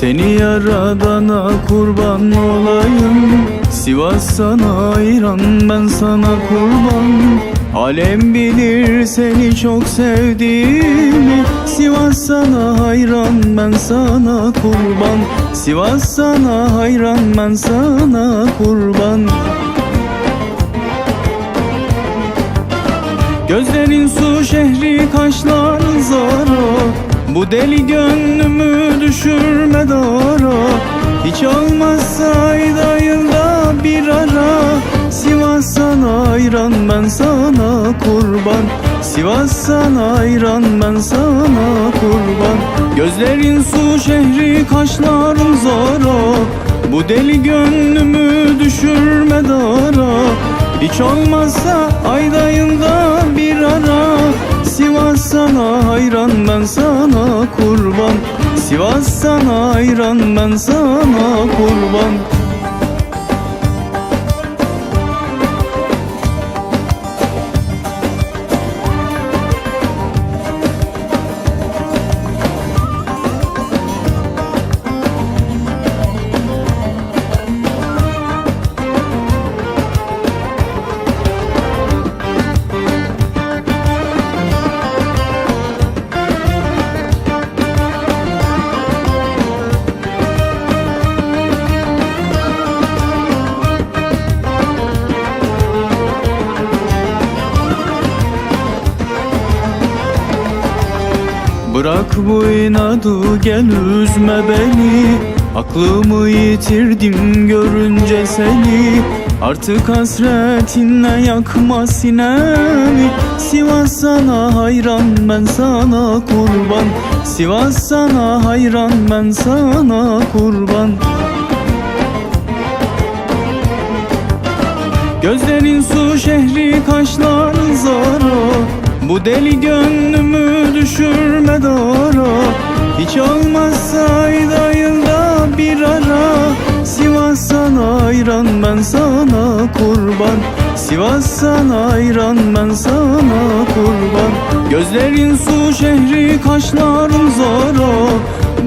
Seni yaradana kurban olayım. Sivas sana hayran ben sana kurban. Alem bilir seni çok sevdiğimi. Sivas sana hayran ben sana kurban. Sivas sana hayran ben sana kurban. Gözlerin su şehri kaşların zara Bu deli gönlümü düşürme dara Hiç olmazsa ayda yılda bir ara. Sivas sana hayran ben sana kurban. Sivas sana hayran ben sana kurban. Gözlerin su şehri kaşların zara Bu deli gönlümü düşürme dara hiç olmazsa ayda sana hayran ben sana kurban. Sivas sana hayran ben sana kurban Bırak bu inadı gel üzme beni. Aklımı yitirdim görünce seni. Artık hasretinle yakma sinemi. Sivas sana hayran ben sana kurban. Sivas sana hayran ben sana kurban. Gözlerin su şehri kaşların zara. Bu deli gönlümü dara Hiç olmazsa ayda yılda bir ara. Sivas sana hayran ben sana kurban. Sivas sana hayran ben sana kurban. Gözlerin su şehri kaşların zara.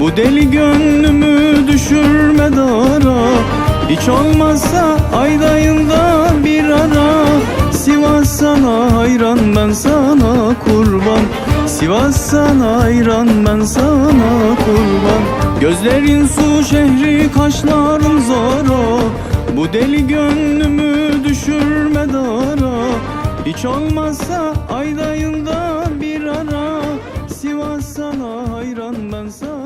Bu deli gönlümü düşürme dara. Hiç olmazsa ayda yılda bir ara. Sivas sana hayran ben sana kurban. Sivas sana hayran Gözlerin su şehri kaşların zara Bu deli gönlümü düşürme dara Hiç olmazsa ayda yılda bir ara. Sivas sana hayran ben sana